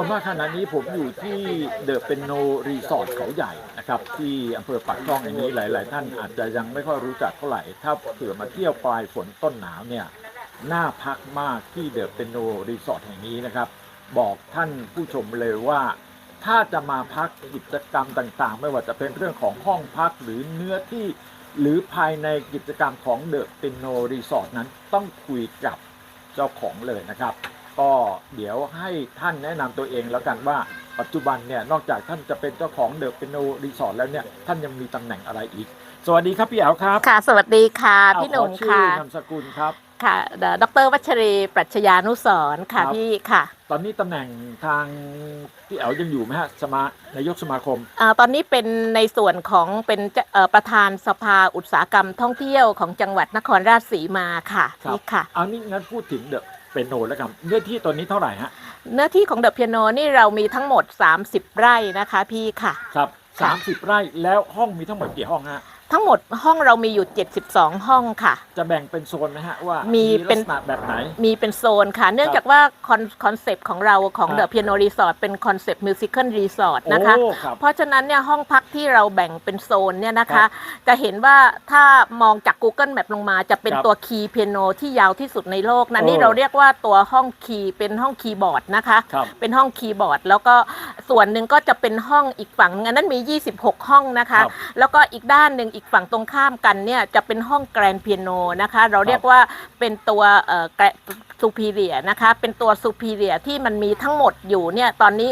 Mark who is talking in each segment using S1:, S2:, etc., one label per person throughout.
S1: ชมว่าขณะนี้ผมอยู่ที่เดอะเป็นโนรีสอร์ทเขาใหญ่นะครับที่อำเภอปากช่องแห่งนี้หลาย ๆ ท่านอาจจะยังไม่ค่อยรู้จักเท่าไหร่ ถ้าเผื่อมาเที่ยวปลายฝนต้นหนาวเนี่ยน่าพักมากที่เดอะเป็นโนรีสอร์ทแห่งนี้นะครับ บอกท่านผู้ชมเลยว่าถ้าจะมาพักกิจกรรมต่างๆ ไม่ว่าจะเป็นเรื่องของห้องพักหรือเนื้อที่หรือภายในกิจกรรมของเดอะเป็นโนรีสอร์ทนั้นต้องคุยกับเจ้าของเลยนะครับ ก็เดี๋ยวให้ท่านแนะนำตัวเองแล้วกันว่าปัจจุบันเนี่ยนอกจากท่านจะเป็นเจ้าของเดอะเป็นโนรีสอร์ทแล้วเนี่ยท่านยังมีตำแหน่งอะไรอีก สวัสดีครับพี่แอ๋วครับ
S2: ค่ะ สวัสดีค่ะ
S1: เอา
S2: พี่หนุ่ม
S1: ขอชื่อ
S2: ค่ะ
S1: นามสกุลครับ
S2: ค่ะเอ่อดรวัชรีปรัชญานุสรณ์ค่ะ
S1: ครับ
S2: พี่ค่ะ
S1: ตอนนี้ตำแหน่งทางพี่แอ๋วยังอยู่ไหมฮะสมานายกสมาคม
S2: อ่าตอนนี้เป็นในส่วนของเป็นเจ้าเอ่อประธานสภาอุตสาหกรรมท่องเที่ยวของจังหวัดนครราชสีมาค่ะ
S1: ครับ
S2: พี่ค่ะ
S1: เอานี่งั้นพูดถึงเดอะเป็นโนแล้วกันเนื้อที่ตอนนี้เท่าไหร่ฮะ
S2: เนื้อที่ของเดอะเปียโนนี่เรามีทั้งหมด 30 ไร่นะคะพี่ค่ะ
S1: ครับ
S2: ค่ะ
S1: 30 ไร่แล้วห้องมีทั้งหมดกี่ห้องฮะ
S2: ทั้งหมดห้องเรามีอยู่ 72 ห้องค่ะ
S1: จะแบ่งเป็นโซนไหมฮะว่า
S2: มี
S1: มี
S2: เป็
S1: ลัก
S2: น
S1: ษณะแบบไหน
S2: มีเป็นโซนค่ะ เนื่องจากว่าคอนคอนเซปต์ของเราของ
S1: ครับ
S2: เดอะเปียโนรีสอร์ทเป็นคอนเซปต์มิวสิค l ลรีสอร์ทนะคะ
S1: โอ้ครับ
S2: เพราะฉะนั้นเนี่ยห้องพักที่เราแบ่งเป็นโซนเนี่ยนะ
S1: ครั
S2: คะ
S1: บ
S2: จะเห็นว่าถ้ามองจาก Google Map ลงมาจะเป็น
S1: ครับ
S2: ตัวคีย์เปียโนที่ยาวที่สุดในโลกนะ
S1: โอ้
S2: นี่เราเรียกว่าตัวห้องคีย์เป็นห้องคีย์บอร์ดนะคะ
S1: ครับ
S2: เป็นห้องคีย์บอร์ด แล้วก็ส่วนหนึ่งก็จะเป็นห้องอีกฝั่งนึงอันนั้นมี 26 ห้องนะคะ
S1: ครับ
S2: แล้วก็อีกด้านหนึ่งอีกฝั่งตรงข้ามกันเนี่ยจะเป็นห้องแกรนเปียโนนะคะ เราเรียกว่าเป็นตัว ซูพีเรียนะคะ เป็นตัวซูพีเรียที่มันมีทั้งหมดอยู่เนี่ยตอนนี้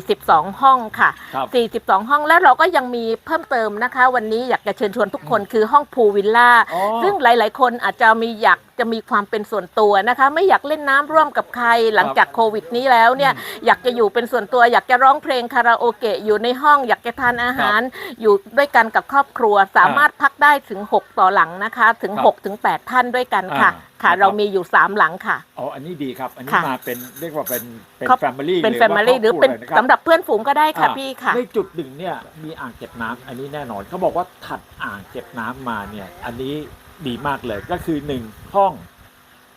S2: 42 ห้องค่ะ
S1: ครับ
S2: 42 ห้องแล้วเราก็ยังมีเพิ่มเติมนะคะ วันนี้อยากจะเชิญชวนทุกคนคือห้องพูลวิลล่า
S1: อ๋อ
S2: ซึ่งหลาย ๆ คนอาจจะมีอยากจะมีความเป็นส่วนตัวนะคะ ไม่อยากเล่นน้ำร่วมกับใครหลังจากโควิดนี้แล้วเนี่ยอยากจะอยู่เป็นส่วนตัวอยากจะร้องเพลงคาราโอเกะอยู่ในห้อง อยากจะทานอาหาร อยู่ด้วยกันกับครอบครัว สามารถพักได้ถึง 6 ต่อหลังนะคะ ถึง
S1: ครับ
S2: 6 ถึง 8 ท่านด้วยกันค่ะ
S1: อ่า
S2: ค่ะ
S1: นะครับ
S2: เรามีอยู่3หลังค่ะ
S1: อ๋อ อันนี้ดีครับ อันนี้
S2: ค่ะ
S1: มาเป็นเรียกว่าเป็นเป็น
S2: ครอบ
S1: แฟมิลี่
S2: เป็นแฟมิลี่หรือเป็นสำหรับเพื่อนฝูงก็ได้ค่ะพี่ค่ะ
S1: ในจุดหนึ่งเนี่ยมีอ่างเก็บน้ำอันนี้แน่นอนเขาบอกว่าถัดอ่างเก็บน้ำมาเนี่ยอันนี้ดีมากเลยก็คือหนึ่งห้อง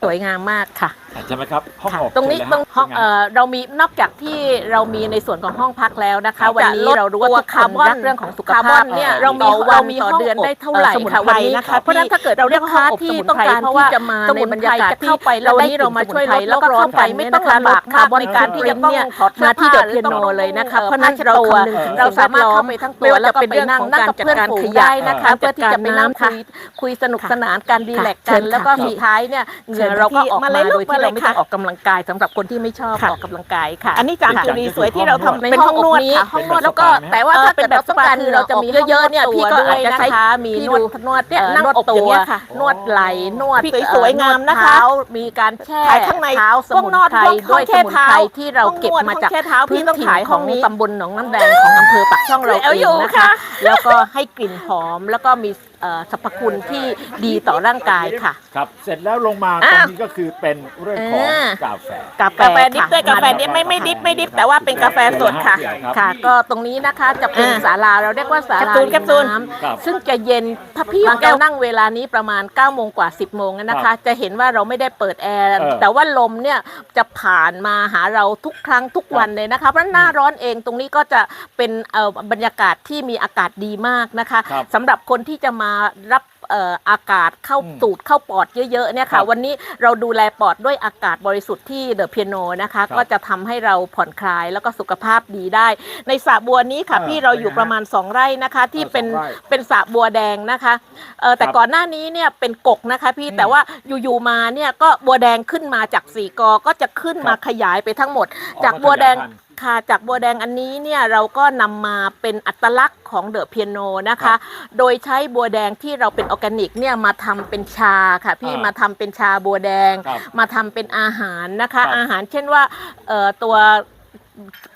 S2: สวยงามมากค่ะ
S1: ใช่ไหมครับห้อง
S2: ค่ะ
S1: ออก
S2: ตรงนี้
S1: เชิญ
S2: ตรง
S1: เลยฮะ
S2: ห้อง
S1: เป็นไเอ่
S2: อเรามีนอกจากที่เรามีในส่วนของห้องพักแล้วนะ
S1: ครั
S2: คะ
S1: บ
S2: วันนี้
S3: จะลด
S2: เรารู้ว่า
S3: ตัว
S2: ทุกคน
S3: คาร์บอน
S2: รักเรื่องของสุข
S3: คาร์
S2: ภา
S3: บอ
S2: พ
S3: นเนี่ย
S2: เรามี
S3: ต่อวัน
S2: เรามี
S3: ต่อ
S2: ห้อง
S3: เดือน
S2: อบ
S3: ได้เท่าไหร่
S2: สมุน
S3: ค่ะ
S2: ไพร
S3: วันนี้
S2: นะคะ
S3: เพราะฉะนั้นถ้าเกิด
S2: เราเรียก
S3: ลูกค้า
S2: ห้องอบ
S3: ที่
S2: สมุน
S3: ต้อง
S2: ไพร
S3: การ
S2: เพราะว่า
S3: ที่จะมา
S2: ส
S3: ใน
S2: มุน
S3: บรร
S2: ไพร
S3: ยากาศ
S2: จะ
S3: ที่
S2: เข้าไปแล้ว
S3: เรา
S2: วัน
S3: นี้
S2: นี้
S3: เรา
S2: เรา
S3: มา
S2: มา
S3: ช่
S2: ช่
S3: ว
S2: วยย
S3: ล
S2: ล
S3: ด
S2: ด
S3: โล
S2: โล
S3: ก
S2: ก
S3: ร้
S2: ร้
S3: อ
S2: อนน
S3: ไป
S2: ไป
S3: ไม่
S2: ไม่
S3: ต้
S2: ต้
S3: อ
S2: องง
S3: ลำบาก
S2: มาก
S3: บริการที่จะต้อง
S2: ขอเสื้อ
S3: มาที่
S2: ผ้า
S3: เดอะ
S2: หรือ
S3: เปียโน
S2: ต้อง
S3: เลยนะคะ
S2: เอ่อ
S3: เพราะฉะนั้น
S2: ผ้า
S3: เรา
S2: ตัว
S3: คำนึงถึง
S2: เรา
S3: สิ่ง
S2: สามารถเข้าไปทั้งตัว
S3: ไม่
S2: แล้วก็
S3: จะ
S2: ไปนั่ง
S3: ของ
S2: นั่ง
S3: การ
S2: กับ
S3: จัด
S2: เพื่อน
S3: การ
S2: ฝู
S3: ข
S2: ง
S3: ยะ
S2: ได้นะคะ
S3: การ
S2: เพื่อที่จะไปนั่ง
S3: จัดการ
S2: คุย
S3: น้ำ
S2: คุยสนุกสนานการรีแลกซ์
S3: เชิ
S2: กัน
S3: ญค่ะ
S2: แล้วก็
S3: พี่
S2: สุดท้ายเนี่ยเหงื่อเราก็ออก
S3: มา
S2: มา
S3: เลยลู
S2: โด
S3: ก
S2: ยที่เรา
S3: มาเลย
S2: ไม่
S3: ค่ะ
S2: ต้องออกกำลังกายสำหรับคนที่ไม่ชอบ
S3: ค่ะ
S2: ออกกำลังกายค่ะ
S3: อันนี้จาก
S2: ค่ะ
S3: จุลีสวยที่เราทำ
S2: เป็น
S3: เป็น
S2: ห้
S3: ห้
S2: อ
S3: องง
S2: น
S3: น
S2: ว
S3: ว
S2: ด
S3: ด
S2: ค่ะ
S3: ค่ะ
S2: ห้องนวด
S3: แล้วก็แต่ว่า
S2: เออ
S3: ถ้า
S2: เป็
S3: เกิ
S2: น
S3: ด
S2: แบบ
S3: เราต้องการ
S2: สปา
S3: คือเราจะมีเยอะๆเนี่ยพี่ก็อาจจะใช้
S2: มี
S3: ที่
S2: นวดนวด
S3: เนี่ย
S2: เอ่อ
S3: นั่ง
S2: นวด
S3: อบ
S2: ตั
S3: อย่าง
S2: ว
S3: เงี้ยค่ะ
S2: นวดไหล่นวด
S3: พี่
S2: เอ่อ
S3: สวยงามนะคะ
S2: วดเท้มีการแช่
S3: ขายข้างใน
S2: เท้าสมุนไพร
S3: ห้องนวด
S2: ด้วย
S3: ห้
S2: ส
S3: อง
S2: มุน
S3: แช่
S2: ไพร
S3: เท้า
S2: ที่เราเก็บมาจาก
S3: ห้องแช่เท้าพี่
S2: พื้น
S3: ต้อง
S2: ถิ่น
S3: ขาย
S2: ข
S3: ห้
S2: อ
S3: องงนี้
S2: ตำบลหนองน้ำแดงของอำเภอปักช่องเรา
S3: เอา
S2: เอ
S3: อยู่
S2: งนะคะ
S3: ค่ะ
S2: แล้วก็ให้กลิ่นหอมแล้วก็มี เอ่อสรรพคุณที่ดีต่อร่างกายค่ะ
S1: ครับ เสร็จแล้วลงมาต
S3: อะ
S1: รงนี้ก็คือเป็นเรื่องของ
S2: อ่า
S1: กาแฟ
S2: กาแฟ
S3: กาแฟดิบ
S2: ค่ะ
S3: ด้วยกาแฟดิบไม่ไม่ดิบไม่ดิบแต่ว่าเป็นกาแฟสดค่ะ
S1: ครับ
S2: ค่ะ ก็ตรงนี้นะคะจะเป็น
S3: อ่า
S2: ศาลาเราเรียกว่าศาลา
S3: แคปซูลแคปซูล
S2: น้
S1: ครับำ
S2: ซึ่งจะเย็นถ้าพี่
S3: วางแก้
S2: เรา
S3: ว
S2: นั่งเวลานี้ประมาณ9ก้าโมงกว่า 10บโมงนะ
S1: ครั
S2: คะ
S1: บ
S2: จะเห็นว่าเราไม่ได้เปิดแอร์
S1: เออ
S2: แต่ว่าลมเนี่ยจะผ่านมาหาเราทุกครั้งทุกวันเลยนะคะเพราะหน้าร้อนเองตรงนี้ก็จะเป็นเอ่อบรรยากาศที่มีอากาศดีมากนะคะ
S1: ครับ
S2: สำหรับคนที่จะมารับเอ่ออากาศเข้า
S1: อืม
S2: สูดเข้าปอดเยอะๆเนี่ย
S1: ครั
S2: ค่ะ
S1: บ
S2: วันนี้เราดูแลปอดด้วยอากาศบริสุทธิ์ที่เดอะเปียโนนะคะ
S1: ครับ
S2: ก็จะทำให้เราผ่อนคลายแล้วก็สุขภาพดีได้ ในสระบัวนี้ค่ะ
S1: เออ
S2: พี่เราอยู่
S1: เป็นไง
S2: ประมาณ 2 ไร่นะคะ ที่
S1: เออ
S2: เป็น
S1: สองไร่
S2: เป็นสระบัวแดงนะคะเออแต่
S1: ครับ
S2: ก่อนหน้านี้เนี่ยเป็นกกนะคะพี่
S1: อืม
S2: แต่ว่าอยู่ๆมาเนี่ยก็บัวแดงขึ้นมาจากสีกอก็จะขึ้นมา
S1: ครับ
S2: ขยายไปทั้งหมด
S1: ออก
S2: จาก
S1: มา
S2: บัวแดง
S1: ขยายพันธุ์
S2: ค่ะจากบัวแดงอันนี้เนี่ยเราก็นำมาเป็นอัตลักษณ์ของเดอะเปียโนนะ
S1: ครั
S2: คะ
S1: บ
S2: โดยใช้บัวแดงที่เราเป็นออร์แกนิกเนี่ยมาทำเป็นชาค่ะพี่
S1: อ่าม
S2: มาทำเป็นชาบัวแดง
S1: ครับ
S2: มาทำเป็นอาหารนะคะ
S1: ครับ
S2: อาหารเช่นว่าเอ่อตัว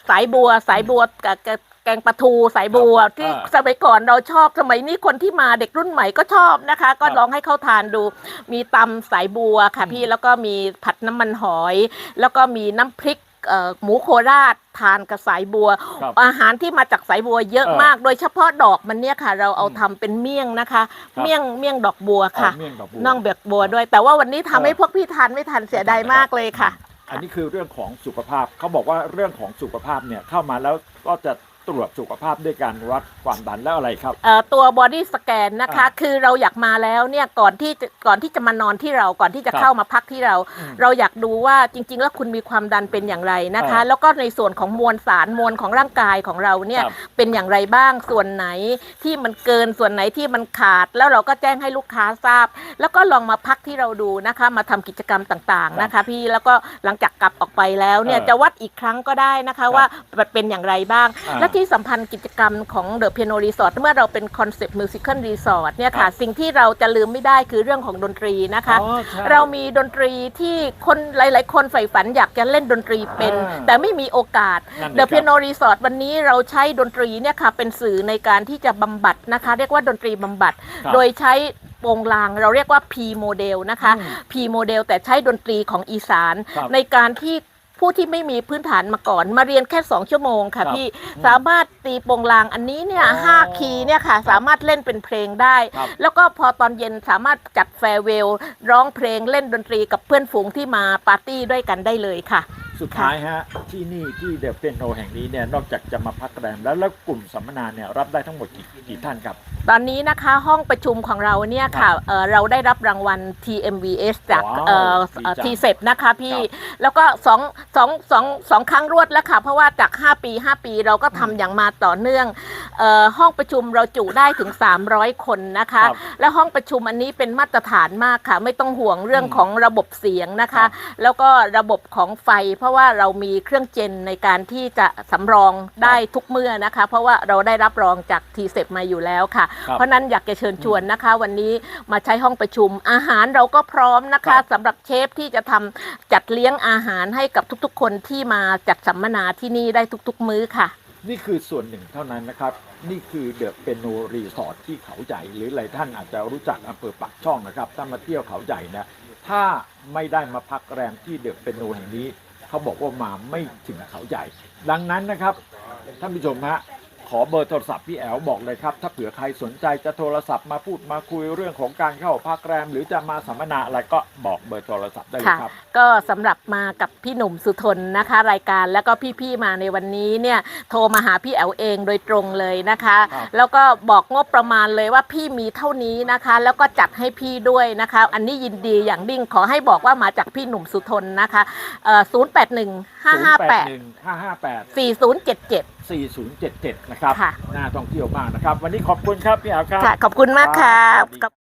S2: สายบัวสายบัวกับกับแกงปลาทูสายบัวที่
S1: อ่า
S2: สมัยก่อนเราชอบสมัยนี้คนที่มาเด็กรุ่นใหม่ก็ชอบนะคะ ก็
S1: ครับ
S2: ลองให้เขาทานดู มีตำสายบัวค่ะพี่แล้วก็มีผัดน้ำมันหอย แล้วก็มีน้ำพริก เอ่อหมูโคราชทานกับสายบัว
S1: ครับ
S2: อาหารที่มาจากสายบัวเยอะ
S1: เออ
S2: มาก โดยเฉพาะดอกมันเนี่ยค่ะ เราเอา
S1: อืม
S2: ทำเป็นเมี่ยงนะคะ
S1: ครับ
S2: เมี่ยงเมี่ยงดอกบัวค่ะ
S1: เอาเมี่ยงดอกบัว
S2: น่องเบียกบัวด้วย แต่ว่าวันนี้ทำให้
S1: เออ
S2: พวกพี่ทานไม่ทันเสียดายมากเลยค่ะ
S1: อันนี้คือเรื่องของสุขภาพเขาบอกว่าเรื่องของสุขภาพเนี่ยเข้ามาแล้วก็จะ ตรวจสุขภาพด้วยการวัดความดันแล้วอะไรครับ
S2: เอ่อตัว body scan นะคะ
S1: อ่า
S2: คือเราอยากมาแล้วเนี่ยก่อนที่จะก่อนที่จะมานอนที่เราก่อนที่จะ
S1: ครับ
S2: เข้ามาพักที่เรา
S1: อืม
S2: เราอยากดูว่าจริง ๆ แล้วคุณมีความดันเป็นอย่างไรนะคะ
S1: อ่า
S2: แล้วก็ในส่วนของมวลสารมวลของร่างกายของเราเนี่ย
S1: ครับ
S2: เป็นอย่างไรบ้างส่วนไหนที่มันเกินส่วนไหนที่มันขาด แล้วเราก็แจ้งให้ลูกค้าทราบ แล้วก็ลองมาพักที่เราดูนะคะ มาทำกิจกรรมต่างๆนะคะ พี่แล้วก็หลังจากกลับออกไปแล้วเนี่ย
S1: เออ
S2: จะวัดอีกครั้งก็ได้นะคะว่าเป็นอย่างไรบ้าง
S1: อ่า
S2: และที่สัมพันธ์กิจกรรมของเดอะเพียโนรีสอร์ทเมื่อเราเป็นคอนเซปต์มิวสิค l รีสอร์ทเนี่ย
S1: ครั
S2: ค่ะ
S1: บ
S2: สิ่งที่เราจะลืมไม่ได้คือเรื่องของดนตรีนะคะ
S1: อ๋อใช่
S2: เรามีดนตรีที่คนหลาย ๆ คนใฝ่ฝันอยากจะเล่นดนตรีเป็น
S1: อ่า
S2: แต่ไม่มีโอกาส
S1: นั่น
S2: เดอะ
S1: ค
S2: เพียโน
S1: รับ
S2: รีสอร์ทวันนี้เราใช้ดนตรีเนี่ยค่ะเป็นสื่อในการที่จะบำบัดนะคะ เรียกว่าดนตรีบำบัด
S1: ครับ
S2: โดยใช้โปงลางเราเรียกว่า P โมเดลนะคะ
S1: อืม
S2: P โมเดลแต่ใช้ดนตรีของอีสาน
S1: ครับ
S2: ในการที่ ผู้ที่ไม่มีพื้นฐานมาก่อน มาเรียนแค่2ชั่วโมงค่ะ
S1: ครับ
S2: พี่
S1: อืม
S2: สามารถตีโปงลางอันนี้เนี่ย
S1: อ๋อ
S2: ห้าคีย์เนี่ยค่ะ สามารถเล่นเป็นเพลงได้
S1: ครับ
S2: แล้วก็พอตอนเย็นสามารถจัดแฟร์เวล ร้องเพลงเล่นดนตรีกับเพื่อนฝูงที่มาปาร์ตี้ด้วยกันได้เลยค่ะ
S1: สุดท้ายฮะที่นี่ที่เดอะเปียโนแห่งนี้เนี่ยนอกจากจะมาพักแรมแล้วแล้วกลุ่มสัมมนาเนี่ยรับได้ทั้งหมดกี่กี่ท่านครับ
S2: ตอนนี้นะคะห้องประชุมของเราเนี่ยค่ะเอ่อเราได้รับรางวัล TMVS จาก
S1: ว้าว
S2: เอ่อ
S1: ดีจัง
S2: ทีเซ็นะคะพี่
S1: ครับ
S2: แล้วก็สองสองสองสองครั้งรวดแล้วค่ะ เพราะว่าจาก 5 ปี 5 ปีเราก็ทำอย่างมาต่อเนื่องเอ่อห้องประชุมเราจุได้ถึง 300 คนนะคะ
S1: ครับ
S2: และห้องประชุมอันนี้เป็นมาตรฐานมากค่ะ ไม่ต้องห่วงเรื่อง
S1: อืม
S2: ของระบบเสียงนะ
S1: ครั
S2: คะ
S1: บ
S2: แล้วก็ระบบของไฟเพราะว่าเรามีเครื่องเจนในการที่จะสำรองได้ทุกเมื่อนะคะ เพราะว่าเราได้รับรองจากทีเซมาอยู่แล้วค่ะ
S1: ครับ
S2: เพราะฉะนั้นอยากจะเชิญชวนนะคะ วันนี้มาใช้ห้องประชุม อาหารเราก็พร้อมนะ
S1: ครั
S2: คะ
S1: บ
S2: สำหรับเชฟที่จะทำจัดเลี้ยงอาหารให้กับทุกๆ คนที่มาจัดสัมมนาที่นี่ได้ทุกๆ มื้อค่ะ
S1: นี่คือส่วนหนึ่งเท่านั้นนะครับ นี่คือเดอะเปียโนรีสอร์ทที่เขาใหญ่หรือหลายท่านอาจจะรู้จักอำเภอปากช่องนะครับถ้ามาเที่ยวเขาใหญ่นะถ้าไม่ได้มาพักแรมที่เดอะเปียโนแห่งนี้ เขาบอกว่ามาไม่ถึงเขาใหญ่ ดังนั้นนะครับท่านผู้ชมฮะ ขอเบอร์โทรศัพท์พี่แอลบอกเลยครับ ถ้าเผื่อใครสนใจจะโทรศัพท์มาพูดมาคุยเรื่องของการเข้าพักแรม หรือจะมาสัมมนาอะไรก็บอกเบอร์โทรศัพท์ได้เลย
S2: ค่ะ
S1: ครับ
S2: ก็สำหรับมากับพี่หนุ่มสุทนนะคะ รายการแล้วก็พี่ๆมาในวันนี้เนี่ยโทรมาหาพี่แอลเองโดยตรงเลยนะคะ
S1: ครับ
S2: แล้วก็บอกงบประมาณเลยว่าพี่มีเท่านี้นะคะ แล้วก็จัดให้พี่ด้วยนะคะ อันนี้ยินดีอย่างยิ่งขอให้บอกว่ามาจากพี่หนุ่มสุทนนะคะเอ่อ0 8 1 5 5 8
S1: 558
S2: 4077
S1: 4077 นะครับ
S2: ค่ะ
S1: น่าท่องเที่ยวมากนะครับ วันนี้ขอบคุณครับพี่แอลครับ
S2: ค่ะ ขอบคุณมากค่ะ
S1: ครับ